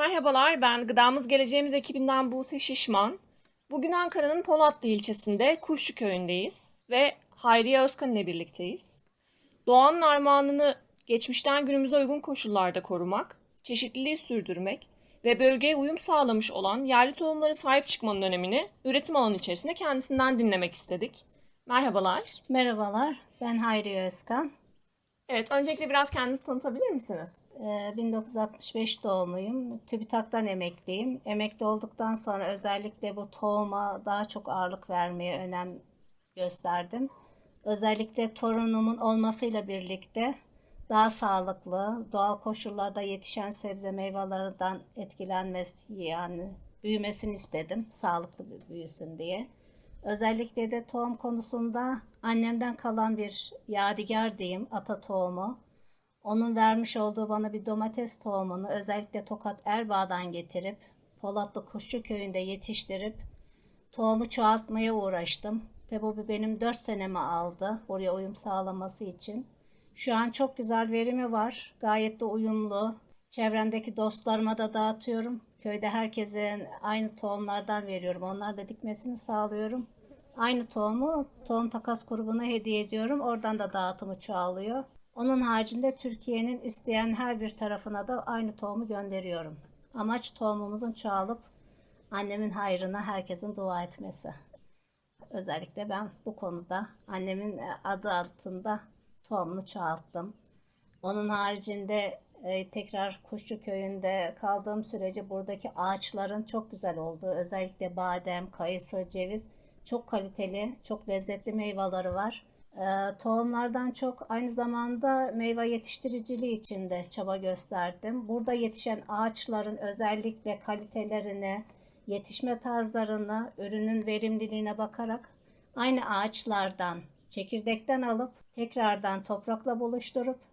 Merhabalar, ben Gıdamız Geleceğimiz ekibinden Buse Şişman. Bugün Ankara'nın Polatlı ilçesinde Kuşçu köyündeyiz ve Hayriye Özkan ile birlikteyiz. Doğanın armağanını geçmişten günümüze uygun koşullarda korumak, çeşitliliği sürdürmek ve bölgeye uyum sağlamış olan yerli tohumlara sahip çıkmanın önemini üretim alanı içerisinde kendisinden dinlemek istedik. Merhabalar. Merhabalar, ben Hayriye Özkan. Evet, öncelikle biraz kendinizi tanıtabilir misiniz? Ee, 1965 doğumluyum. TÜBİTAK'tan emekliyim. Emekli olduktan sonra özellikle bu tohuma daha çok ağırlık vermeye önem gösterdim. Özellikle torunumun olmasıyla birlikte daha sağlıklı, doğal koşullarda yetişen sebze meyvelerinden etkilenmesi yani büyümesini istedim. Sağlıklı büyüsün diye. Özellikle de tohum konusunda annemden kalan bir yadigar diyeyim, ata tohumu. Onun vermiş olduğu bana bir domates tohumunu özellikle Tokat Erbaa'dan getirip Polatlı Kuşçu köyünde yetiştirip tohumu çoğaltmaya uğraştım. Tabi bu benim 4 senemi aldı oraya uyum sağlaması için. Şu an çok güzel verimi var. Gayet de uyumlu. Çevremdeki dostlarıma da dağıtıyorum. Köyde herkese aynı tohumlardan veriyorum. Onlar da dikmesini sağlıyorum. Aynı tohumu tohum takas grubuna hediye ediyorum. Oradan da dağıtımı çoğalıyor. Onun haricinde Türkiye'nin isteyen her bir tarafına da aynı tohumu gönderiyorum. Amaç tohumumuzun çoğalıp annemin hayrına herkesin dua etmesi. Özellikle ben bu konuda annemin adı altında tohumunu çoğalttım. Onun haricinde e, tekrar Kuşçu köyünde kaldığım sürece buradaki ağaçların çok güzel olduğu, özellikle badem, kayısı, ceviz çok kaliteli, çok lezzetli meyveleri var. E, tohumlardan çok aynı zamanda meyve yetiştiriciliği için de çaba gösterdim. Burada yetişen ağaçların özellikle kalitelerini, yetişme tarzlarını, ürünün verimliliğine bakarak aynı ağaçlardan çekirdekten alıp tekrardan toprakla buluşturup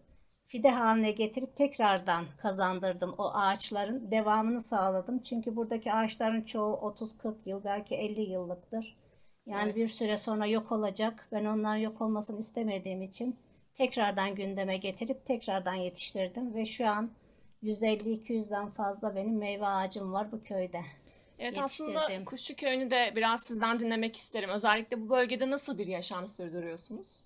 fide haline getirip tekrardan kazandırdım o ağaçların devamını sağladım. Çünkü buradaki ağaçların çoğu 30-40 yıl belki 50 yıllıktır. Yani Evet. bir süre sonra yok olacak. Ben onların yok olmasını istemediğim için tekrardan gündeme getirip tekrardan yetiştirdim ve şu an 150-200'den fazla benim meyve ağacım var bu köyde. Evet aslında. Kuşçu Köyü'nü de biraz sizden dinlemek isterim. Özellikle bu bölgede nasıl bir yaşam sürdürüyorsunuz?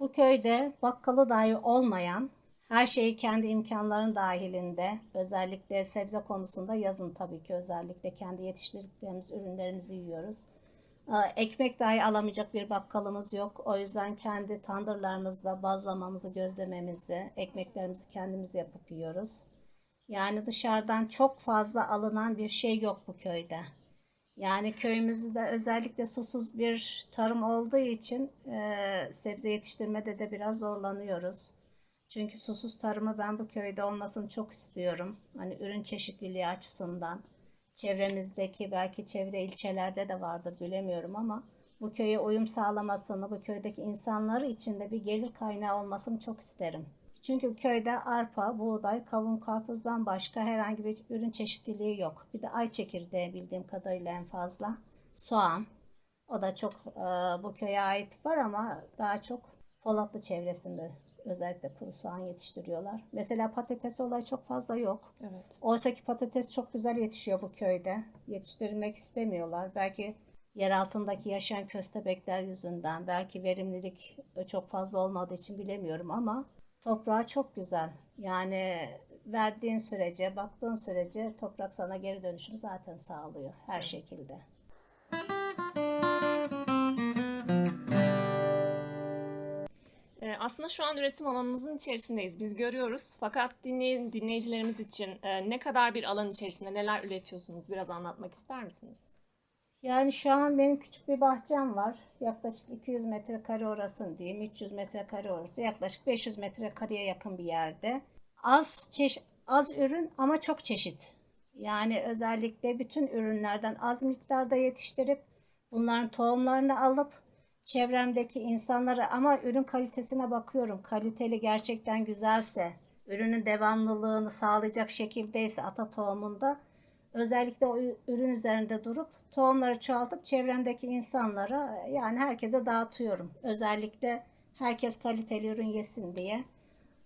Bu köyde bakkalı dahi olmayan, her şeyi kendi imkanların dahilinde, özellikle sebze konusunda yazın tabii ki özellikle kendi yetiştirdiklerimiz ürünlerimizi yiyoruz. Ee, Ekmek dahi alamayacak bir bakkalımız yok. O yüzden kendi tandırlarımızda bazlamamızı, gözlememizi, ekmeklerimizi kendimiz yapıp yiyoruz. Yani dışarıdan çok fazla alınan bir şey yok bu köyde. Yani köyümüzde özellikle susuz bir tarım olduğu için e, sebze yetiştirmede de biraz zorlanıyoruz. Çünkü susuz tarımı ben bu köyde olmasını çok istiyorum. Hani ürün çeşitliliği açısından. Çevremizdeki belki çevre ilçelerde de vardır bilemiyorum ama bu köye uyum sağlamasını, bu köydeki insanları için de bir gelir kaynağı olmasını çok isterim. Çünkü köyde arpa, buğday, kavun, karpuzdan başka herhangi bir ürün çeşitliliği yok. Bir de ay çekirdeği bildiğim kadarıyla en fazla. Soğan. O da çok e, bu köye ait var ama daha çok Polatlı çevresinde özellikle kuru soğan yetiştiriyorlar. Mesela patates olayı çok fazla yok. Evet. Oysa ki patates çok güzel yetişiyor bu köyde. Yetiştirmek istemiyorlar. Belki yer altındaki yaşayan köstebekler yüzünden, belki verimlilik çok fazla olmadığı için bilemiyorum ama toprağı çok güzel. Yani verdiğin sürece, baktığın sürece toprak sana geri dönüşüm zaten sağlıyor her şekilde. Aslında şu an üretim alanınızın içerisindeyiz. Biz görüyoruz. Fakat dinleyin, dinleyicilerimiz için e, ne kadar bir alan içerisinde neler üretiyorsunuz? Biraz anlatmak ister misiniz? Yani şu an benim küçük bir bahçem var. Yaklaşık 200 metrekare orası diyeyim, 300 metrekare orası. Yaklaşık 500 metrekareye yakın bir yerde. Az çeş az ürün ama çok çeşit. Yani özellikle bütün ürünlerden az miktarda yetiştirip bunların tohumlarını alıp çevremdeki insanlara ama ürün kalitesine bakıyorum. Kaliteli gerçekten güzelse, ürünün devamlılığını sağlayacak şekildeyse ata tohumunda özellikle o ürün üzerinde durup tohumları çoğaltıp çevremdeki insanlara yani herkese dağıtıyorum. Özellikle herkes kaliteli ürün yesin diye.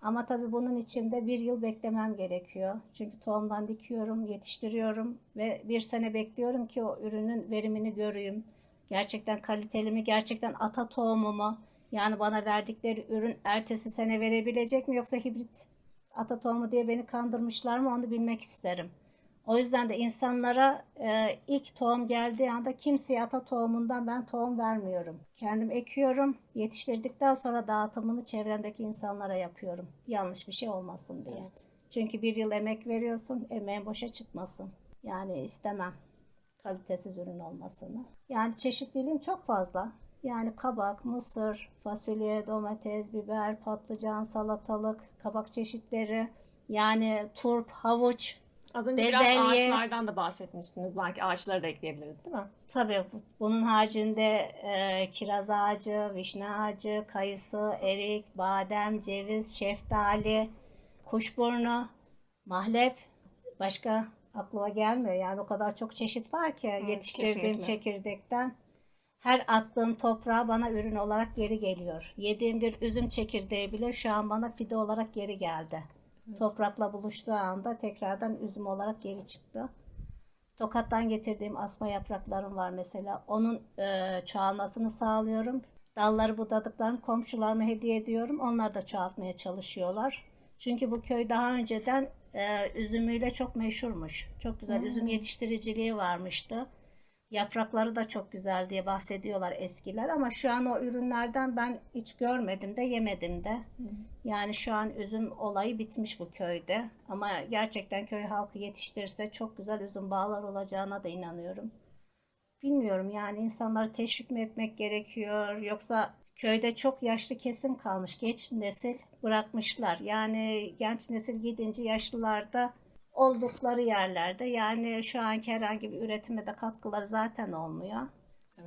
Ama tabii bunun için de bir yıl beklemem gerekiyor. Çünkü tohumdan dikiyorum, yetiştiriyorum ve bir sene bekliyorum ki o ürünün verimini göreyim. Gerçekten kaliteli mi, gerçekten ata tohumu mu? Yani bana verdikleri ürün ertesi sene verebilecek mi yoksa hibrit ata tohumu diye beni kandırmışlar mı onu bilmek isterim. O yüzden de insanlara e, ilk tohum geldiği anda kimseye ata tohumundan ben tohum vermiyorum. Kendim ekiyorum, yetiştirdikten sonra dağıtımını çevremdeki insanlara yapıyorum. Yanlış bir şey olmasın diye. Çünkü bir yıl emek veriyorsun, emeğin boşa çıkmasın. Yani istemem kalitesiz ürün olmasını. Yani çeşitliliğim çok fazla. Yani kabak, mısır, fasulye, domates, biber, patlıcan, salatalık, kabak çeşitleri, yani turp, havuç, Az önce biraz Bezelye. ağaçlardan da bahsetmiştiniz. Belki ağaçları da ekleyebiliriz değil mi? Tabii bu- bunun haricinde e, kiraz ağacı, vişne ağacı, kayısı, erik, badem, ceviz, şeftali, kuşburnu, mahlep, başka aklıma gelmiyor. Yani o kadar çok çeşit var ki yetiştirdiğim kesinlikle. çekirdekten. Her attığım toprağa bana ürün olarak geri geliyor. Yediğim bir üzüm çekirdeği bile şu an bana fide olarak geri geldi. Toprakla buluştuğu anda tekrardan üzüm olarak geri çıktı. Tokat'tan getirdiğim asma yapraklarım var mesela. Onun e, çoğalmasını sağlıyorum. Dalları budadıklarım komşularıma hediye ediyorum. Onlar da çoğaltmaya çalışıyorlar. Çünkü bu köy daha önceden e, üzümüyle çok meşhurmuş. Çok güzel üzüm yetiştiriciliği varmıştı. Yaprakları da çok güzel diye bahsediyorlar eskiler ama şu an o ürünlerden ben hiç görmedim de yemedim de. Yani şu an üzüm olayı bitmiş bu köyde. Ama gerçekten köy halkı yetiştirirse çok güzel üzüm bağlar olacağına da inanıyorum. Bilmiyorum yani insanları teşvik mi etmek gerekiyor yoksa köyde çok yaşlı kesim kalmış. Geç nesil bırakmışlar. Yani genç nesil gidince yaşlılarda oldukları yerlerde yani şu anki herhangi bir üretime de katkıları zaten olmuyor.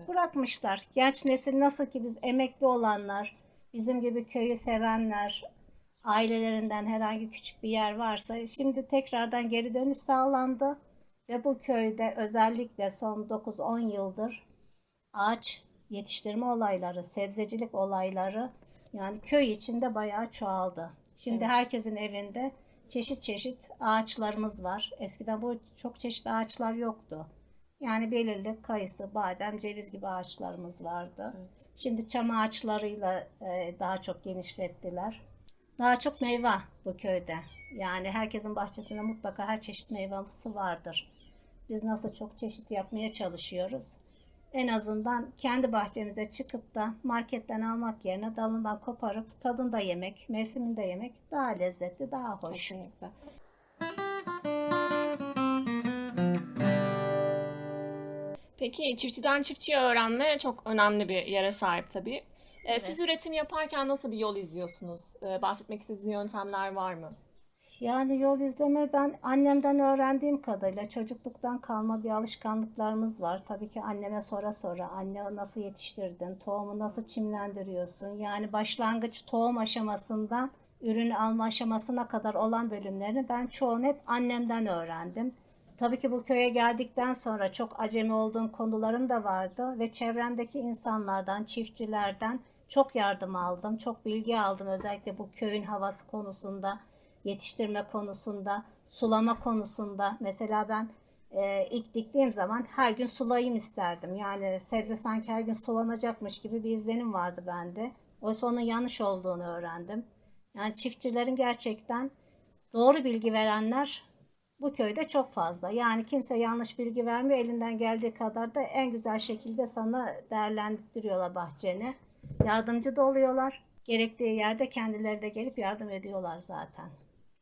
Bırakmışlar. Genç nesil nasıl ki biz emekli olanlar, bizim gibi köyü sevenler, ailelerinden herhangi küçük bir yer varsa şimdi tekrardan geri dönüş sağlandı ve bu köyde özellikle son 9-10 yıldır ağaç yetiştirme olayları, sebzecilik olayları yani köy içinde bayağı çoğaldı. Şimdi herkesin evinde çeşit çeşit ağaçlarımız var. Eskiden bu çok çeşitli ağaçlar yoktu. Yani belirli kayısı, badem, ceviz gibi ağaçlarımız vardı. Şimdi çam ağaçlarıyla e, daha çok genişlettiler. Daha çok meyve bu köyde. Yani herkesin bahçesinde mutlaka her çeşit meyvesi vardır. Biz nasıl çok çeşit yapmaya çalışıyoruz. En azından kendi bahçemize çıkıp da marketten almak yerine dalından koparıp tadında yemek, mevsiminde yemek daha lezzetli, daha hoş. Kesinlikle. Peki çiftçiden çiftçiye öğrenme çok önemli bir yere sahip tabii. Ee, Siz üretim yaparken nasıl bir yol izliyorsunuz? Ee, Bahsetmek istediğiniz yöntemler var mı? Yani yol izleme ben annemden öğrendiğim kadarıyla çocukluktan kalma bir alışkanlıklarımız var. Tabii ki anneme sonra sonra anne nasıl yetiştirdin, tohumu nasıl çimlendiriyorsun? Yani başlangıç tohum aşamasından ürünü alma aşamasına kadar olan bölümlerini ben çoğunu hep annemden öğrendim. Tabii ki bu köye geldikten sonra çok acemi olduğum konularım da vardı ve çevremdeki insanlardan, çiftçilerden çok yardım aldım, çok bilgi aldım özellikle bu köyün havası konusunda yetiştirme konusunda, sulama konusunda. Mesela ben e, ilk diktiğim zaman her gün sulayayım isterdim. Yani sebze sanki her gün sulanacakmış gibi bir izlenim vardı bende. Oysa onun yanlış olduğunu öğrendim. Yani çiftçilerin gerçekten doğru bilgi verenler bu köyde çok fazla. Yani kimse yanlış bilgi vermiyor. Elinden geldiği kadar da en güzel şekilde sana değerlendiriyorlar bahçeni. Yardımcı da oluyorlar. Gerektiği yerde kendileri de gelip yardım ediyorlar zaten.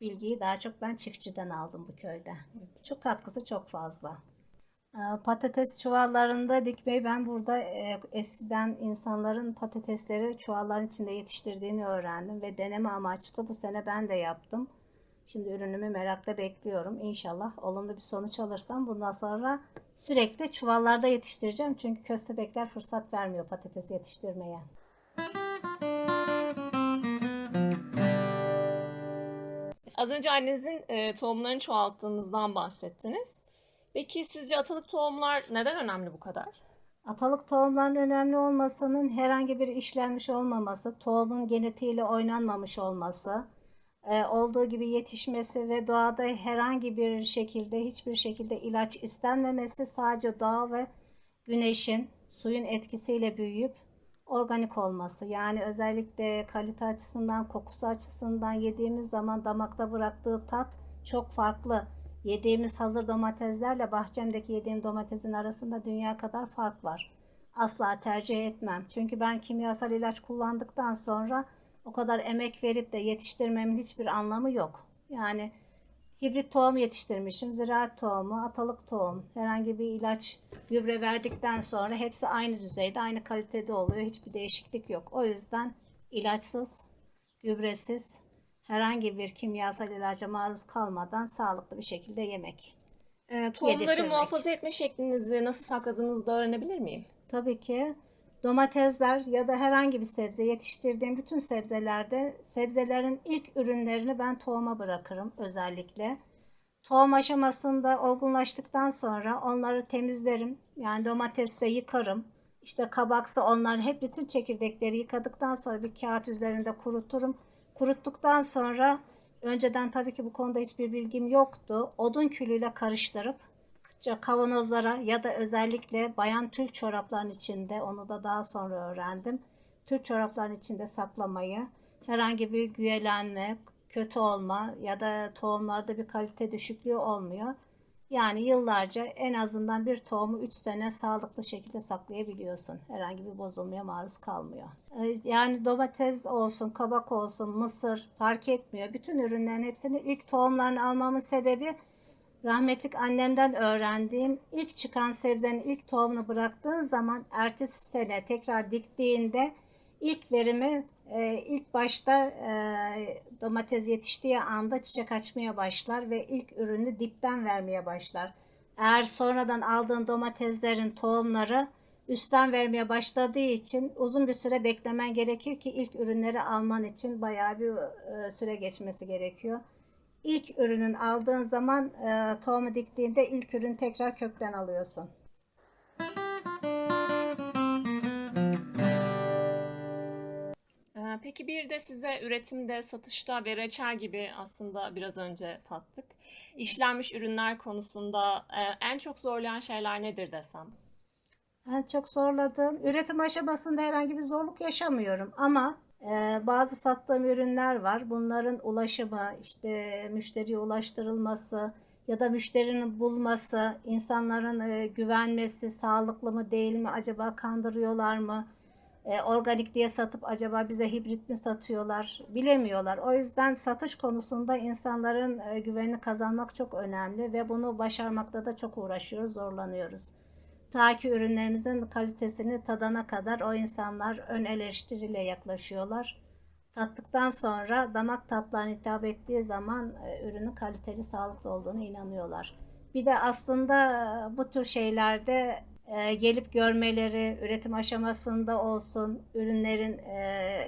Bilgiyi daha çok ben çiftçiden aldım bu köyde. Çok katkısı çok fazla. Ee, Patates çuvallarında dikmeyi ben burada e, eskiden insanların patatesleri çuvalların içinde yetiştirdiğini öğrendim ve deneme amaçlı bu sene ben de yaptım. Şimdi ürünümü merakla bekliyorum. İnşallah olumlu bir sonuç alırsam bundan sonra sürekli çuvallarda yetiştireceğim. Çünkü köstebekler fırsat vermiyor patates yetiştirmeye. Az önce annenizin e, tohumlarını çoğalttığınızdan bahsettiniz. Peki sizce atalık tohumlar neden önemli bu kadar? Atalık tohumların önemli olmasının herhangi bir işlenmiş olmaması, tohumun genetiğiyle oynanmamış olması, e, olduğu gibi yetişmesi ve doğada herhangi bir şekilde hiçbir şekilde ilaç istenmemesi sadece doğa ve güneşin suyun etkisiyle büyüyüp organik olması. Yani özellikle kalite açısından, kokusu açısından yediğimiz zaman damakta bıraktığı tat çok farklı. Yediğimiz hazır domateslerle bahçemdeki yediğim domatesin arasında dünya kadar fark var. Asla tercih etmem. Çünkü ben kimyasal ilaç kullandıktan sonra o kadar emek verip de yetiştirmemin hiçbir anlamı yok. Yani hibrit tohum yetiştirmişim, ziraat tohumu, atalık tohum, herhangi bir ilaç, gübre verdikten sonra hepsi aynı düzeyde, aynı kalitede oluyor. Hiçbir değişiklik yok. O yüzden ilaçsız, gübresiz, herhangi bir kimyasal ilaca maruz kalmadan sağlıklı bir şekilde yemek. Ee, tohumları Yedirtmek. muhafaza etme şeklinizi nasıl sakladığınızı da öğrenebilir miyim? Tabii ki domatesler ya da herhangi bir sebze yetiştirdiğim bütün sebzelerde sebzelerin ilk ürünlerini ben tohuma bırakırım özellikle. Tohum aşamasında olgunlaştıktan sonra onları temizlerim. Yani domatesse yıkarım. İşte kabaksa onlar hep bütün çekirdekleri yıkadıktan sonra bir kağıt üzerinde kuruturum. Kuruttuktan sonra önceden tabii ki bu konuda hiçbir bilgim yoktu. Odun külüyle karıştırıp kavanozlara ya da özellikle bayan tül çorapların içinde onu da daha sonra öğrendim. Tül çorapların içinde saklamayı, herhangi bir güyelenme, kötü olma ya da tohumlarda bir kalite düşüklüğü olmuyor. Yani yıllarca en azından bir tohumu 3 sene sağlıklı şekilde saklayabiliyorsun. Herhangi bir bozulmaya maruz kalmıyor. Ee, Yani domates olsun, kabak olsun, mısır fark etmiyor. Bütün ürünlerin hepsini ilk tohumlarını almamın sebebi rahmetlik annemden öğrendiğim ilk çıkan sebzenin ilk tohumunu bıraktığın zaman ertesi sene tekrar diktiğinde ilk verimi e, ilk başta e, domates yetiştiği anda çiçek açmaya başlar ve ilk ürünü dipten vermeye başlar. Eğer sonradan aldığın domateslerin tohumları üstten vermeye başladığı için uzun bir süre beklemen gerekir ki ilk ürünleri alman için bayağı bir e, süre geçmesi gerekiyor. İlk ürünün aldığın zaman e, tohumu diktiğinde ilk ürün tekrar kökten alıyorsun. Ee, Peki bir de size üretimde, satışta ve reçel gibi aslında biraz önce tattık. İşlenmiş ürünler konusunda e, en çok zorlayan şeyler nedir desem? En çok zorladığım üretim aşamasında herhangi bir zorluk yaşamıyorum ama bazı sattığım ürünler var. Bunların ulaşımı, işte müşteriye ulaştırılması ya da müşterinin bulması, insanların güvenmesi, sağlıklı mı değil mi, acaba kandırıyorlar mı? Organik diye satıp acaba bize hibrit mi satıyorlar bilemiyorlar. O yüzden satış konusunda insanların güvenini kazanmak çok önemli ve bunu başarmakta da çok uğraşıyoruz, zorlanıyoruz. Ta ki ürünlerimizin kalitesini tadana kadar o insanlar ön eleştiriyle yaklaşıyorlar. Tattıktan sonra damak tatlarına hitap ettiği zaman e, ürünün kaliteli, sağlıklı olduğunu inanıyorlar. Bir de aslında e, bu tür şeylerde e, gelip görmeleri, üretim aşamasında olsun, ürünlerin e,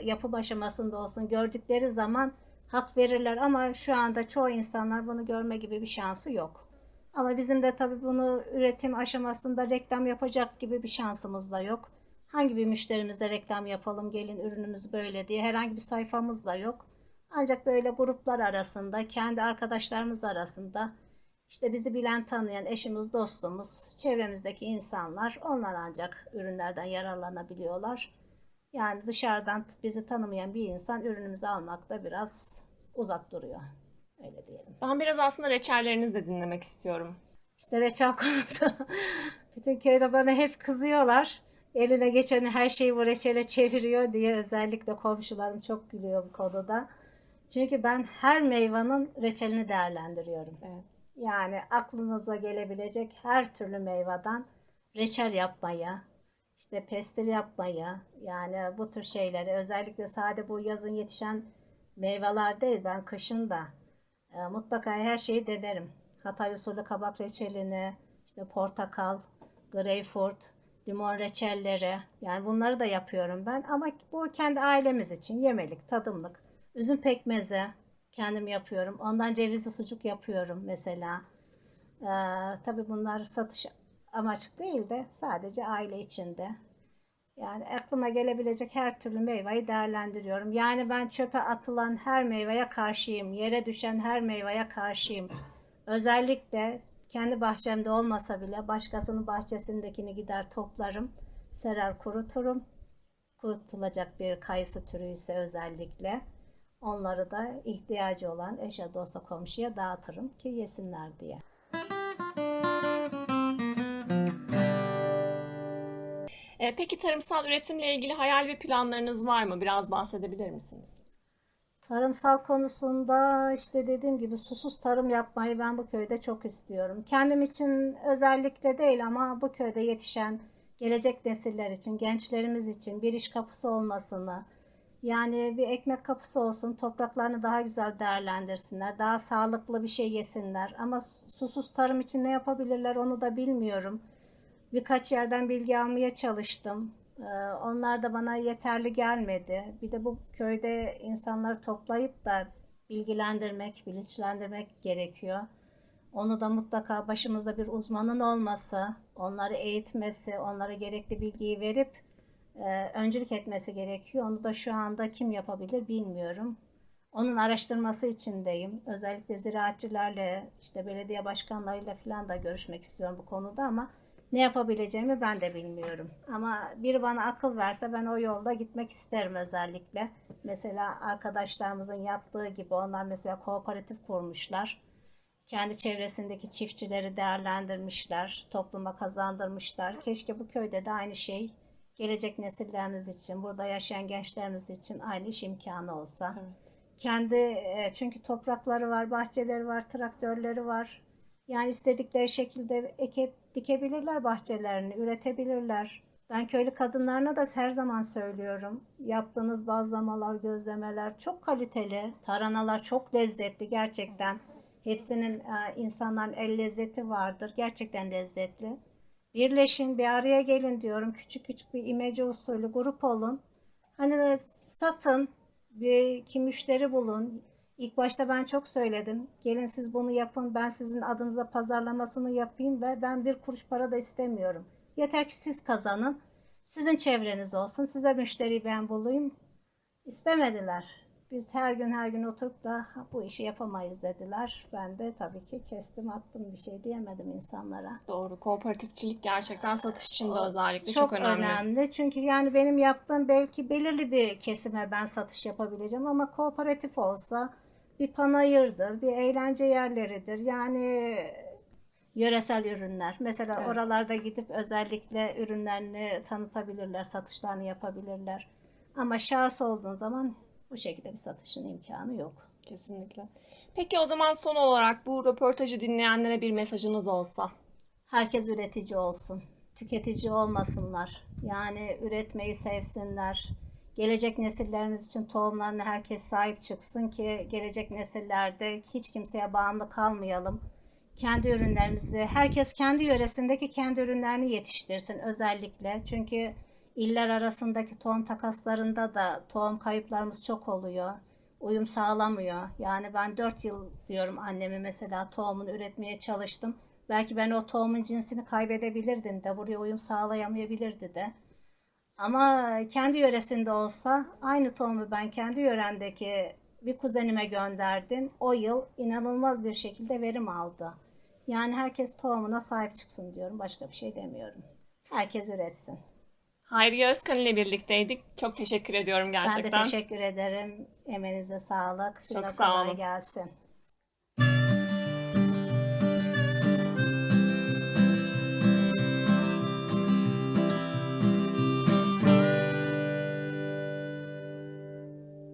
yapım aşamasında olsun gördükleri zaman hak verirler ama şu anda çoğu insanlar bunu görme gibi bir şansı yok. Ama bizim de tabii bunu üretim aşamasında reklam yapacak gibi bir şansımız da yok. Hangi bir müşterimize reklam yapalım, gelin ürünümüz böyle diye herhangi bir sayfamız da yok. Ancak böyle gruplar arasında, kendi arkadaşlarımız arasında işte bizi bilen tanıyan eşimiz, dostumuz, çevremizdeki insanlar onlar ancak ürünlerden yararlanabiliyorlar. Yani dışarıdan bizi tanımayan bir insan ürünümüzü almakta biraz uzak duruyor. Öyle diyelim. Ben biraz aslında reçellerinizi de dinlemek istiyorum. İşte reçel konusu. Bütün köyde bana hep kızıyorlar. Eline geçeni her şeyi bu reçele çeviriyor diye özellikle komşularım çok gülüyor bu konuda. Çünkü ben her meyvanın reçelini değerlendiriyorum. Evet. Yani aklınıza gelebilecek her türlü meyveden reçel yapmaya, işte pestil yapmaya, yani bu tür şeyleri özellikle sade bu yazın yetişen meyveler değil ben kışın da e, mutlaka her şeyi denerim. Hatay usulü kabak reçelini, işte portakal, greyfurt, limon reçelleri yani bunları da yapıyorum ben ama bu kendi ailemiz için yemelik, tadımlık. Üzüm pekmezi kendim yapıyorum. Ondan cevizli sucuk yapıyorum mesela. Ee, tabii bunlar satış amaçlı değil de sadece aile içinde. Yani aklıma gelebilecek her türlü meyveyi değerlendiriyorum. Yani ben çöpe atılan her meyveye karşıyım. Yere düşen her meyveye karşıyım. Özellikle kendi bahçemde olmasa bile başkasının bahçesindekini gider toplarım. Serer kuruturum. Kurutulacak bir kayısı türü ise özellikle. Onları da ihtiyacı olan eşe, dosta, komşuya dağıtırım ki yesinler diye. E, peki tarımsal üretimle ilgili hayal ve planlarınız var mı? Biraz bahsedebilir misiniz? Tarımsal konusunda işte dediğim gibi susuz tarım yapmayı ben bu köyde çok istiyorum. Kendim için özellikle değil ama bu köyde yetişen gelecek nesiller için, gençlerimiz için bir iş kapısı olmasını, yani bir ekmek kapısı olsun, topraklarını daha güzel değerlendirsinler, daha sağlıklı bir şey yesinler. Ama susuz tarım için ne yapabilirler onu da bilmiyorum. Birkaç yerden bilgi almaya çalıştım. Ee, Onlar da bana yeterli gelmedi. Bir de bu köyde insanları toplayıp da bilgilendirmek, bilinçlendirmek gerekiyor. Onu da mutlaka başımızda bir uzmanın olması, onları eğitmesi, onlara gerekli bilgiyi verip e, öncülük etmesi gerekiyor. Onu da şu anda kim yapabilir bilmiyorum. Onun araştırması içindeyim. Özellikle ziraatçılarla, işte belediye başkanlarıyla falan da görüşmek istiyorum bu konuda ama ne yapabileceğimi ben de bilmiyorum. Ama biri bana akıl verse ben o yolda gitmek isterim özellikle. Mesela arkadaşlarımızın yaptığı gibi onlar mesela kooperatif kurmuşlar. Kendi çevresindeki çiftçileri değerlendirmişler, topluma kazandırmışlar. Keşke bu köyde de aynı şey gelecek nesillerimiz için, burada yaşayan gençlerimiz için aynı iş imkanı olsa. Kendi e, çünkü toprakları var, bahçeleri var, traktörleri var. Yani istedikleri şekilde ekip dikebilirler bahçelerini, üretebilirler. Ben köylü kadınlarına da her zaman söylüyorum. Yaptığınız bazlamalar, gözlemeler çok kaliteli. Tarhanalar çok lezzetli gerçekten. Hepsinin e, insanların el lezzeti vardır. Gerçekten lezzetli. Birleşin, bir araya gelin diyorum. Küçük küçük bir imece usulü grup olun. Hani satın, bir iki müşteri bulun. İlk başta ben çok söyledim. Gelin siz bunu yapın, ben sizin adınıza pazarlamasını yapayım ve ben bir kuruş para da istemiyorum. Yeter ki siz kazanın, sizin çevreniz olsun, size müşteri ben bulayım. İstemediler. Biz her gün her gün oturup da "Ha, bu işi yapamayız dediler. Ben de tabii ki kestim attım bir şey diyemedim insanlara. Doğru. Kooperatifçilik gerçekten satış için de özellikle çok, Çok önemli. önemli. Çünkü yani benim yaptığım belki belirli bir kesime ben satış yapabileceğim ama kooperatif olsa bir panayırdır, bir eğlence yerleridir. Yani yöresel ürünler. Mesela Evet. oralarda gidip özellikle ürünlerini tanıtabilirler, satışlarını yapabilirler. Ama şahıs olduğun zaman bu şekilde bir satışın imkanı yok. Kesinlikle. Peki o zaman son olarak bu röportajı dinleyenlere bir mesajınız olsa. Herkes üretici olsun. Tüketici olmasınlar. Yani üretmeyi sevsinler. Gelecek nesillerimiz için tohumlarına herkes sahip çıksın ki gelecek nesillerde hiç kimseye bağımlı kalmayalım. Kendi ürünlerimizi, herkes kendi yöresindeki kendi ürünlerini yetiştirsin özellikle. Çünkü iller arasındaki tohum takaslarında da tohum kayıplarımız çok oluyor. Uyum sağlamıyor. Yani ben 4 yıl diyorum annemi mesela tohumunu üretmeye çalıştım. Belki ben o tohumun cinsini kaybedebilirdim de buraya uyum sağlayamayabilirdi de. Ama kendi yöresinde olsa aynı tohumu ben kendi yöremdeki bir kuzenime gönderdim. O yıl inanılmaz bir şekilde verim aldı. Yani herkes tohumuna sahip çıksın diyorum. Başka bir şey demiyorum. Herkes üretsin. Hayriye Özkan ile birlikteydik. Çok teşekkür ediyorum Ben de gerçekten. teşekkür ederim. Emeğinize sağlık. Size sağ kolay olun. gelsin.